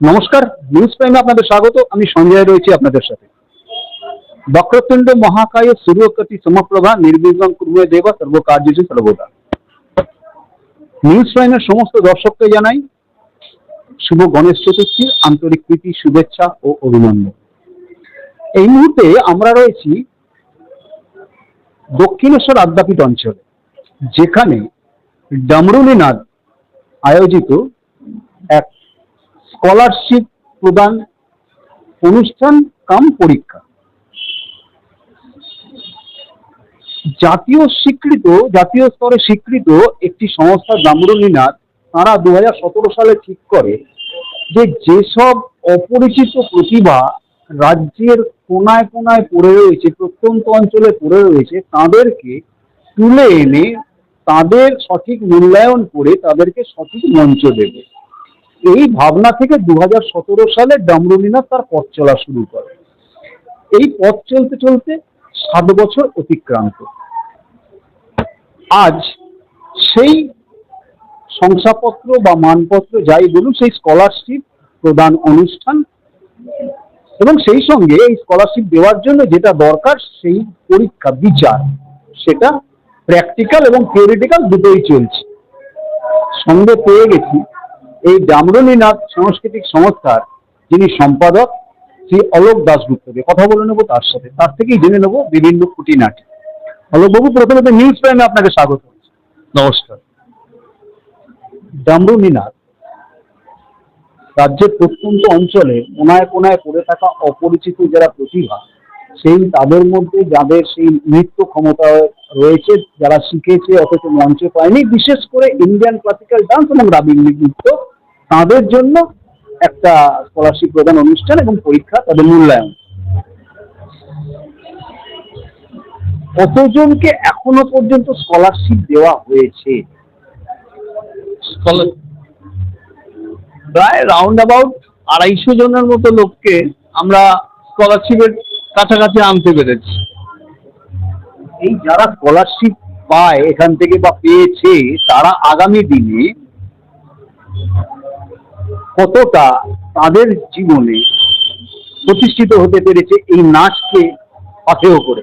নমস্কার নিউজ প্রাইমে আপনাদের স্বাগত। আমি সঞ্জয় রয়েছি আপনাদের সাথে। বক্রতুণ্ড মহাকায় সূর্যকটি সমপ্রভা নির্বিঘ্ন কুর্মে দেবা সর্ব কার্যজু সর্বদা। নিউজ প্রাইমের সমস্ত দর্শককে জানাই শুভ গণেশ চতুর্থীর আন্তরিক প্রীতি, শুভেচ্ছা ও অভিনন্দন। এই মুহূর্তে আমরা রয়েছি দক্ষিণেশ্বর আদ্যাপীঠ অঞ্চলে, যেখানে ডামরুলিনাথ আয়োজিত এক স্কলারশিপ প্রদান অনুষ্ঠান কাম পরীক্ষা। জাতীয় স্বীকৃত, জাতীয় স্তরে স্বীকৃত একটি সংস্থা দামরুলিনাথ তারা দু সালে ঠিক করে যে যেসব অপরিচিত প্রতিভা রাজ্যের কোনায় কোনায় পড়ে রয়েছে, প্রত্যন্ত অঞ্চলে পড়ে রয়েছে, তাদেরকে তুলে এনে তাদের সঠিক মূল্যায়ন করে তাদেরকে সঠিক মঞ্চ দেবে। এই ভাবনা থেকে দু হাজার সতেরো সালে ডামরুলিনা তার পথ চলা শুরু করে। এই পথ চলতে চলতে সাত বছর অতিক্রান্ত। আজ সেই শংসাপত্র বা মানপত্র যাই বলুন, সেই স্কলারশিপ প্রদান অনুষ্ঠান এবং সেই সঙ্গে এই স্কলারশিপ দেওয়ার জন্য যেটা দরকার সেই পরীক্ষা, বিচার, সেটা প্র্যাকটিক্যাল এবং থিওরিটিক্যাল দুটোই চলছে। সঙ্গে পেয়ে গেছি এই ডামরুলিনাথ সাংস্কৃতিক সংস্থার যিনি সম্পাদক, শ্রী অলোক দাসগুপ্তকে কথা বলে নেব তার সাথে। তার থেকেই জেনে নেব বিভিন্ন খুঁটিনাটি। অলোকবাবু প্রথমত নিউজ প্রাইমে আপনাকে স্বাগত। নমস্কার। ডামরুলিনাথ রাজ্যের প্রত্যন্ত অঞ্চলে কোনায় কোনায় পড়ে থাকা অপরিচিত যারা প্রতিভা সেই তাদের মধ্যে যাদের সেই নৃত্য ক্ষমতা রয়েছে, যারা শিখেছে, অথচ মঞ্চে পায়নি, বিশেষ করে ইন্ডিয়ান ক্লাসিক্যাল ডান্স এবং রাবিন্দিক নৃত্য, তাদের জন্য একটা স্কলারশিপ প্রদান অনুষ্ঠান এবং পরীক্ষা তাদের মূল্যায়ন। কতজনকে এখনও পর্যন্ত স্কলারশিপ দেওয়া হয়েছে? প্রায় রাউন্ড অ্যাবাউট আড়াইশো জনের মতো লোককে আমরা স্কলারশিপের কাছাকাছি আনতে পেরেছি। এই যারা স্কলারশিপ পায় এখান থেকে বা পেয়েছে, তারা আগামী দিনে কতটা তাদের জীবনে প্রতিষ্ঠিত হতে পেরেছে এই নাচকে পাথেয় করে?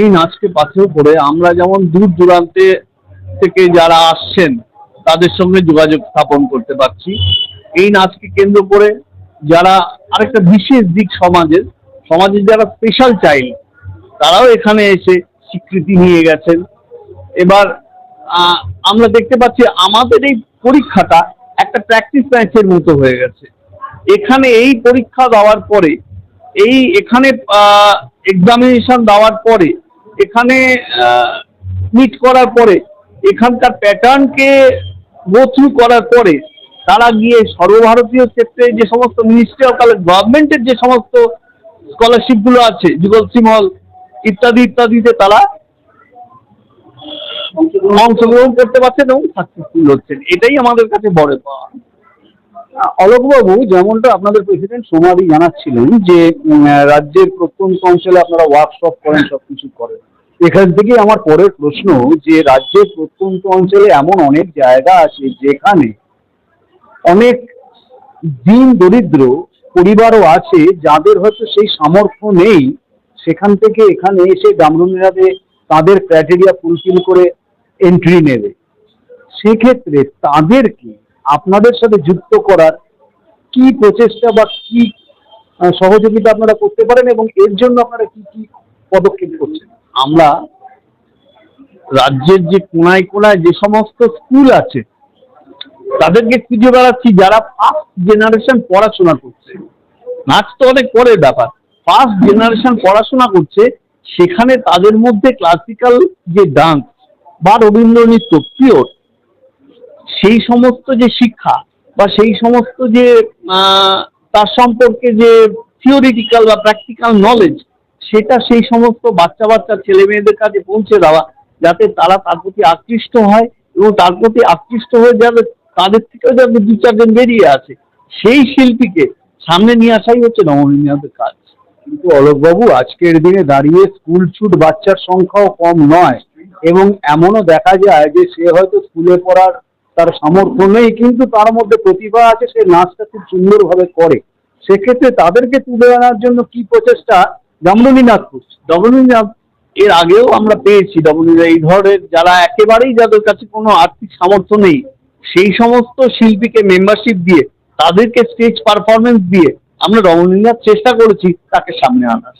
এই নাচকে পাথেও করে আমরা যেমন দূর দূরান্তে থেকে যারা আসছেন, তাদের সঙ্গে যোগাযোগ স্থাপন করতে পারছি। এই নাচকে কেন্দ্র করে যারা আরেকটা বিশেষ দিক সমাজের সমাজের যারা স্পেশাল চাইল্ড তারাও এখানে এসে স্বীকৃতি নিয়ে গেছেন। এবার আমরা দেখতে পাচ্ছি আমাদের এই পরীক্ষাটা একটা প্র্যাকটিস ম্যাচের মতো হয়ে গেছে। এখানে এই পরীক্ষা দেওয়ার পরে, এই এখানে এক্সামিনেশন দেওয়ার পরে, এখানে মিট করার পরে, এখানকার প্যাটার্নকে গো করার পরে, তারা গিয়ে সর্বভারতীয় ক্ষেত্রে যে সমস্ত মিনিস্ট্রি অফ গভর্নমেন্টের যে সমস্ত স্কলারশিপগুলো আছে যুগল সিমল ইত্যাদি, ইত্যাদিতে তারা অংশগ্রহণ করতে পারছেন এবং সাকসেসফুল হচ্ছেন। এটাই আমাদের কাছে বড় অলোকবাবু, যেমনটা আপনাদের প্রেসিডেন্ট সোমাদি জানাচ্ছিলেন যে রাজ্যের প্রত্যন্ত অঞ্চলে আপনারা ওয়ার্কশপ করেন, সবকিছু করেন। এখান থেকে আমার পরের প্রশ্ন যে, রাজ্যের প্রত্যন্ত অঞ্চলে এমন অনেক জায়গা আছে যেখানে অনেক দিন দরিদ্র পরিবারও আছে, যাদের হয়তো সেই সামর্থ্য নেই, সেখান থেকে এখানে এসে ডামরুমিরাতে তাদের ক্রাইটেরিয়া ফুলফিল করে এন্ট্রি নেবে। সেক্ষেত্রে তাদেরকে আপনাদের সাথে যুক্ত করার কি প্রচেষ্টা বা কি সহযোগিতা আপনারা করতে পারেন এবং এর জন্য আপনারা কি কি পদক্ষেপ করছেন? আমরা রাজ্যের যে কোনায় কোনায় যে সমস্ত স্কুল আছে, তাদেরকে খুঁজে বেড়াচ্ছি যারা ফার্স্ট জেনারেশন পড়াশোনা করছে। নাচ তো অনেক পরের ব্যাপার। ফার্স্ট জেনারেশন পড়াশোনা করছে, সেখানে তাদের মধ্যে ক্লাসিক্যাল যে ডান্স বা রবীন্দ্র নৃত্য পিওর সেই সমস্ত যে শিক্ষা বা সেই সমস্ত যে তার সম্পর্কে যে থিওরিটিক্যাল বা প্র্যাকটিক্যাল নলেজ সেটা সেই সমস্ত বাচ্চা বাচ্চা ছেলে মেয়েদের কাছে পৌঁছে দেওয়া, যাতে তারা তার প্রতি আকৃষ্ট হয় এবং তার প্রতি আকৃষ্ট হয়ে যাবে, তাদের থেকেও যাতে দু চারজন বেরিয়ে আছে সেই শিল্পীকে সামনে নিয়ে আসাই হচ্ছে নবনির্মাণের কাজ। কিন্তু অলোকবাবু, আজকের দিনে দাঁড়িয়ে স্কুল ছুট বাচ্চার সংখ্যাও কম নয় এবং এমনও দেখা যায় যে সে হয়তো স্কুলে পড়ার তার সামর্থ্য নেই, কিন্তু তার মধ্যে প্রতিভা আছে, সে নাচটা খুব সুন্দরভাবে করে। সেক্ষেত্রে তাদেরকে তুলে আনার জন্য কি প্রচেষ্টা? জামরুলি নাথ করছে। ডবলিনাথ এর আগেও আমরা পেয়েছি ডবলিনা এই ধরনের যারা একেবারেই যাদের কাছে কোনো আর্থিক সামর্থ্য নেই, সেই সমস্ত শিল্পীকে মেম্বারশিপ দিয়ে তাদেরকে স্টেজ পারফরমেন্স দিয়ে আমরা রমনীনাথ চেষ্টা করেছি তাকে সামনে আনার।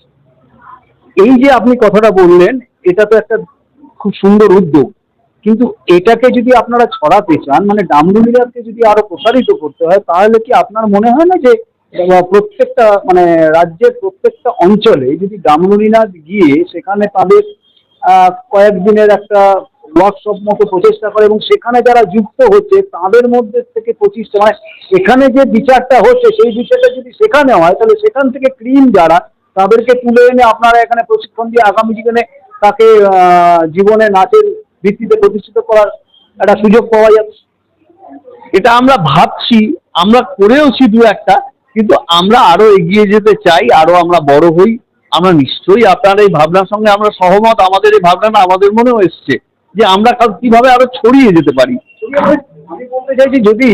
এই যে আপনি কথাটা বললেন, এটা তো একটা খুব সুন্দর উদ্যোগ। কিন্তু এটাকে যদি আপনারা ছড়াতে চান মানে ডামরুলিরাকে যদি আরও প্রসারিত করতে হয়, তাহলে কি আপনার মনে হয় না যে প্রত্যেকটা মানে রাজ্যের প্রত্যেকটা অঞ্চলে যদি ডামরুলিনাথ গিয়ে সেখানে তাদের কয়েকদিনের একটা ওয়ার্কশপ মতো প্রচেষ্টা করে এবং সেখানে যারা যুক্ত হচ্ছে, তাদের মধ্যে থেকে পঁচিশটা মানে এখানে যে বিচারটা হচ্ছে, সেই বিচারটা যদি সেখানে হয়, তাহলে সেখান থেকে ক্লিন যারা, তাদেরকে তুলে এনে আপনারা এখানে প্রশিক্ষণ দিয়ে আগামী জীবনে তাকে জীবনে নাচের ভিত্তিতে প্রতিষ্ঠিত করার একটা সুযোগ পাওয়া যাবে এটা আমরা ভাবছি, আমরা করেওছি দু একটা, কিন্তু আমরা আরও এগিয়ে যেতে চাই, আরও আমরা বড় হই। আমরা নিশ্চয়ই আপনার এই ভাবনার সঙ্গে আমরা সহমত, আমাদের এই ভাবনাটা আমাদের মনেও এসছে। যে আমরা কীভাবে আরও ছড়িয়ে যেতে পারি। আমি বলতে চাইছি, যদি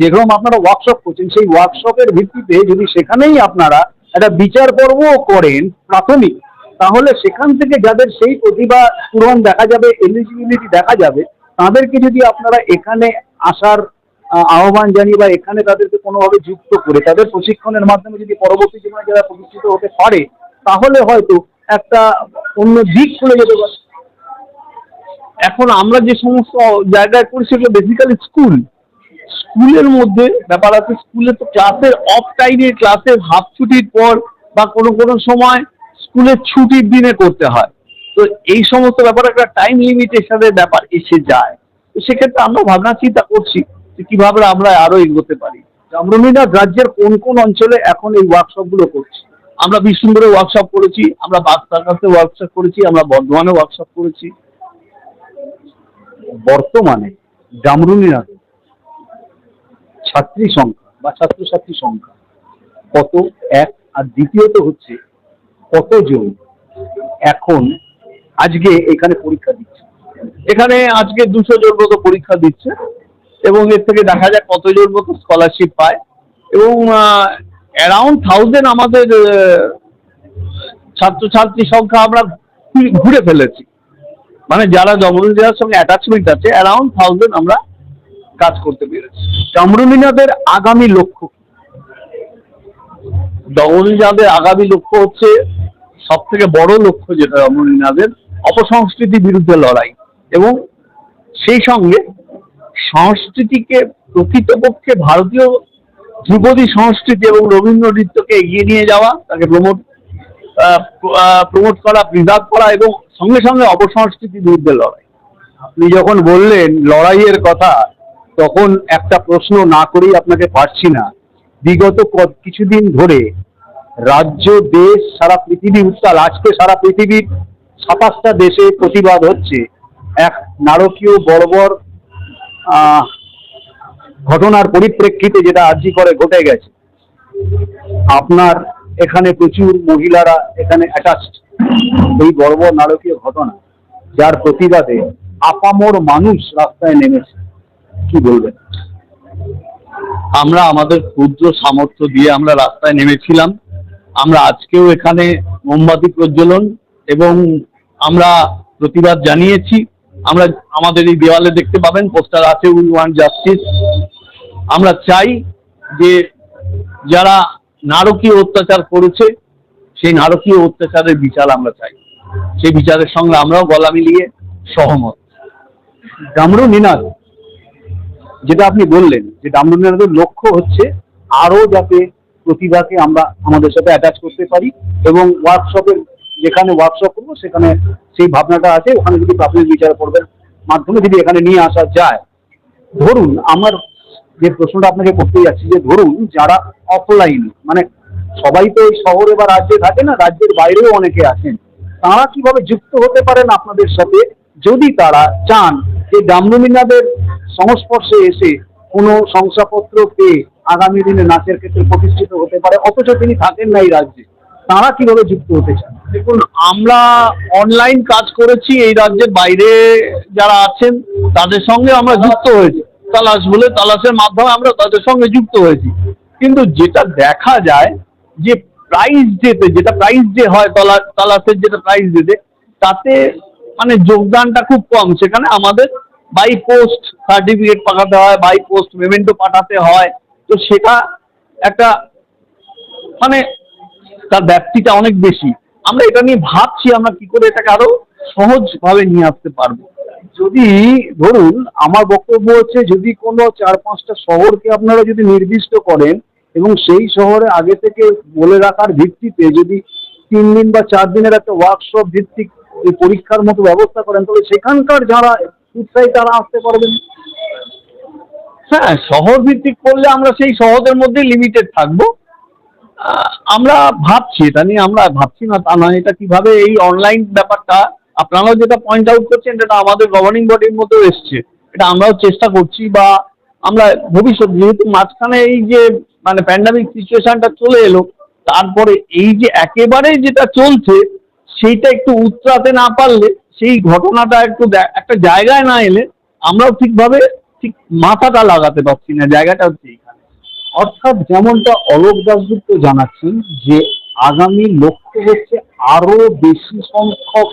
যেরকম আপনারা ওয়ার্কশপ করছেন, সেই ওয়ার্কশপের ভিত্তিতে যদি সেখানেই আপনারা একটা বিচার পর্বও করেন প্রাথমিক, তাহলে সেখান থেকে যাদের সেই প্রতিভা পূরণ দেখা যাবে এলিজিবিলিটি দেখা যাবে, তাদেরকে যদি আপনারা এখানে আসার আহ্বান জানিয়ে বা এখানে তাদেরকে কোনোভাবে যুক্ত করে, তাদের প্রশিক্ষণের মাধ্যমে যদি পরবর্তী জীবনে যারা প্রতিষ্ঠিত হতে পারে, তাহলে হয়তো একটা অন্য দিক খুলে যেতে পারে। এখন আমরা যে সমস্ত জায়গায় করি সেগুলো বেসিক্যালি স্কুল স্কুলের মধ্যে ব্যাপার আছে স্কুলে তো ক্লাসের অফ টাইমে ক্লাসের হাফ ছুটির পর বা কোনো কোনো সময় স্কুলের ছুটির দিনে করতে হয়। তো এই সমস্ত ব্যাপার একটা টাইম লিমিটেশনের ব্যাপার এসে যায়। তো সেক্ষেত্রে আমরা ভাবনা চিন্তা করছি যে কীভাবে আমরা আরও এগোতে পারি। জামরুলিনাথ রাজ্যের কোন কোন অঞ্চলে এখন এই ওয়ার্কশপগুলো করছে? আমরা বিষ্ণুপুরে ওয়ার্কশপ করেছি, আমরা বাগদাকাতে ওয়ার্কশপ করেছি, আমরা বর্ধমানে ওয়ার্কশপ করেছি। বর্তমানে জামরুলিনাথে ছাত্রী সংখ্যা বা ছাত্রছাত্রী সংখ্যা কত এক আর দ্বিতীয়ত হচ্ছে কতজন এখন আজকে এখানে পরীক্ষা দিচ্ছে। এখানে আজকে দুশো জন মতো পরীক্ষা দিচ্ছে এবং এর থেকে দেখা যাক কতজন মতো স্কলারশিপ পায় এবং অ্যারাউন্ড থাউজেন্ড আমাদের ছাত্রছাত্রী সংখ্যা আমরা ঘুরে ফেলেছি। মানে যারা জমরুলিয়ার সঙ্গে অ্যাটাচমেন্ট আছে অ্যারাউন্ড থাউজেন্ড আমরা কাজ করতে পেরেছি জামরুলিনাথের আগামী লক্ষ্য? দমনজাদের আগামী লক্ষ্য হচ্ছে সব থেকে বড় লক্ষ্য যেটা দমনজাদের অপসংস্কৃতির বিরুদ্ধে লড়াই এবং সেই সঙ্গে সংস্কৃতিকে প্রকৃতপক্ষে ভারতীয় ধ্রুপদী সংস্কৃতি এবং রবীন্দ্র নৃত্যকে এগিয়ে নিয়ে যাওয়া, তাকে প্রমোট প্রমোট করা প্রিজার্ভ করা এবং সঙ্গে সঙ্গে অপসংস্কৃতির বিরুদ্ধে লড়াই। আপনি যখন বললেন লড়াইয়ের কথা, তখন একটা প্রশ্ন না করেই আপনাকে পারছি না। বিগত কিছুদিন ধরে রাজ্য, দেশ, সারা পৃথিবী উত্তাল। আজকে সারা পৃথিবীর সাতাশটা দেশে প্রতিবাদ হচ্ছে। এক নারকীয় বর্বর ঘটনার পরিপ্রেক্ষিতে যেটা আর্জি করে ঘটে গেছে। আপনার এখানে প্রচুর মহিলারা এখানে অ্যাটাচড এই বর্বর নারকীয় ঘটনা, যার প্রতিবাদে আপামর মানুষ রাস্তায় নেমেছে। কি বলবেন? আমরা আমাদের ক্ষুদ্র সামর্থ্য দিয়ে আমরা রাস্তায় নেমেছিলাম। আমরা আজকেও এখানে মোমবাতি প্রজ্বলন এবং আমরা প্রতিবাদ জানিয়েছি। আমরা আমাদের এই দেওয়ালে দেখতে পাবেন, পোস্টার আছে উই ওয়ান্ট জাস্টিস। আমরা চাই যে যারা নারকীয় অত্যাচার করেছে, সেই নারকীয় অত্যাচারের বিচার আমরা চাই। সেই বিচারের সঙ্গে আমরাও গলা মিলিয়ে সহমত। ডামরু নিনাদ যেটা আপনি বললেন, যে ডামরু নিনাদের লক্ষ্য হচ্ছে আরও যাতে প্রতিভাকে আমরা আমাদের সাথে অ্যাটাচ করতে পারি এবং ওয়ার্কশপের যেখানে ওয়ার্কশপ করব, সেখানে সেই ভাবনাটা আছে, ওখানে যদি প্রাথমিক বিচার করবেন মাধ্যমে যদি এখানে নিয়ে আসা যায়। ধরুন, আমার যে প্রশ্নটা আপনাকে করতে যাচ্ছি, যে ধরুন যারা অফলাইন মানে সবাই তো এই শহরে বা রাজ্যে থাকে না, রাজ্যের বাইরেও অনেকে আছেন, তারা কীভাবে যুক্ত হতে পারেন আপনাদের সাথে যদি তারা চান যে ডামরুমিনাদের সংস্পর্শে এসে কোনো শংসাপত্র পেয়ে আগামী দিনে নাচের ক্ষেত্রে প্রতিষ্ঠিত হতে পারে, অথচ তিনি থাকেন না এই রাজ্যে, তারা কীভাবে যুক্ত হতে চান? দেখুন, আমরা অনলাইন কাজ করেছি, এই রাজ্যের বাইরে যারা আছেন, তাদের সঙ্গে আমরা যুক্ত হয়েছি। তালাশ বলে তালাশের মাধ্যমে আমরা তাদের সঙ্গে যুক্ত হয়েছি। কিন্তু যেটা দেখা যায় যে প্রাইস যেতে, যেটা প্রাইস যে হয় তলা তালাশের যেটা প্রাইস ডেতে তাতে মানে যোগদানটা খুব কম। সেখানে আমাদের বাই পোস্ট সার্টিফিকেট পাঠাতে হয় বাই পোস্ট পেমেন্টও পাঠাতে হয়। তো সেটা একটা মানে তার ব্যাপ্তিটা অনেক বেশি। আমরা এটা নিয়ে ভাবছি, আমরা কি করে এটাকে আরও সহজভাবে নিয়ে আসতে পারব। যদি ধরুন, আমার বক্তব্য হচ্ছে যদি কোনো চার পাঁচটা শহরকে আপনারা যদি নির্দিষ্ট করেন এবং সেই শহরে আগে থেকে বলে রাখার ভিত্তিতে যদি তিন দিন বা চার দিনের একটা ওয়ার্কশপ ভিত্তিক পরীক্ষার মতো ব্যবস্থা করেন, তবে সেখানকার যারা উৎসাহী তারা আসতে পারবেন? হ্যাঁ শহর ভিত্তিক করলে আমরা সেই শহরের মধ্যে লিমিটেড থাকব। আমরা ভাবছি, এটা নিয়ে আমরা ভাবছি না, তা নয়, এটা কীভাবে এই অনলাইন ব্যাপারটা আপনারাও যেটা পয়েন্ট আউট করছেন এটা আমাদের গভর্নিং বডির মধ্যেও এসছে। এটা আমরাও চেষ্টা করছি বা আমরা ভবিষ্যৎ, যেহেতু মাঝখানে এই যে মানে প্যান্ডামিক সিচুয়েশনটা চলে এলো, তারপরে এই যে একেবারে যেটা চলছে, সেইটা একটু উতরাতে না পারলে, সেই ঘটনাটা একটু একটা জায়গায় না এলে, আমরাও ঠিকভাবে ঠিক মাথাটা লাগাতে পারছি না, জায়গাটা হচ্ছে এইখানে। অর্থাৎ যেমনটা অলোক দাসগুপ্ত জানাচ্ছেন যে, আগামী লক্ষ্য হচ্ছে আরও বেশি সংখ্যক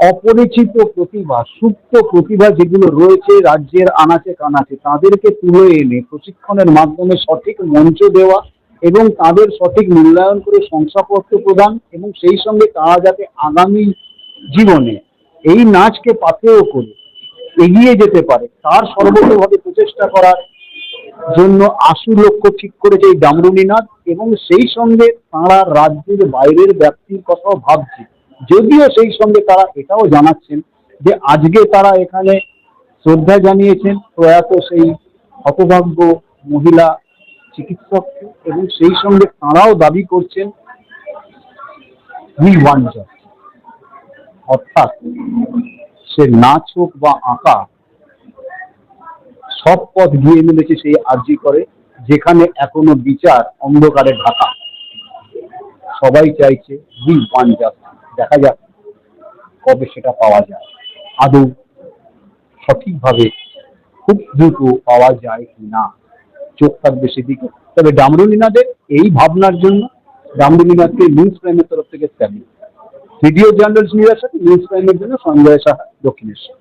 অপরিচিত প্রতিভা, সুপ্ত প্রতিভা যেগুলো রয়েছে রাজ্যের আনাচে কানাচে, তাদেরকে তুলে এনে প্রশিক্ষণের মাধ্যমে সঠিক মঞ্চ দেওয়া এবং তাদের সঠিক মূল্যায়ন করে শংসাপত্র প্রদান এবং সেই সঙ্গে তারা যাতে আগামী জীবনে এই নাচকে পাথেয় করে এগিয়ে যেতে পারে, তার সর্বতভাবে প্রচেষ্টা করার জন্য আশু লক্ষ্য ঠিক করেছে এই ডামরুনি নাথ এবং সেই সঙ্গে তারা রাজ্যের বাইরের ব্যক্তির কথাও ভাবছে। যদিও সেই সঙ্গে তারা এটাও জানাচ্ছেন যে আজকে তারা এখানে শ্রদ্ধা জানিয়েছেন প্রয়াত সেই হতভাগ্য মহিলা চিকিৎসককে এবং সেই সঙ্গে তারাও দাবি করছেন উই ওয়ান অর্থাৎ সে নাচ হোক বা আঁকা সব পথ গিয়ে মিলেছে সেই আর্জি করে, যেখানে এখনও বিচার অন্ধকারে ঢাকা। সবাই চাইছে উই ওয়ান দেখা যাক কবে সেটা পাওয়া যায়। আদৌ সঠিকভাবে খুব দ্রুত পাওয়া যায় কি না চোখ থাকবে সেদিকে। তবে ডামরুলিনাদের এই ভাবনার জন্য ডামরুলিনাথকে নিউজ প্রাইমের তরফ থেকে স্ট্যাবলিশ ভিডিও জার্নালিস্ট আসা নিউজ প্রাইমের জন্য সঞ্জয় সাহা দক্ষিণেশ্বর।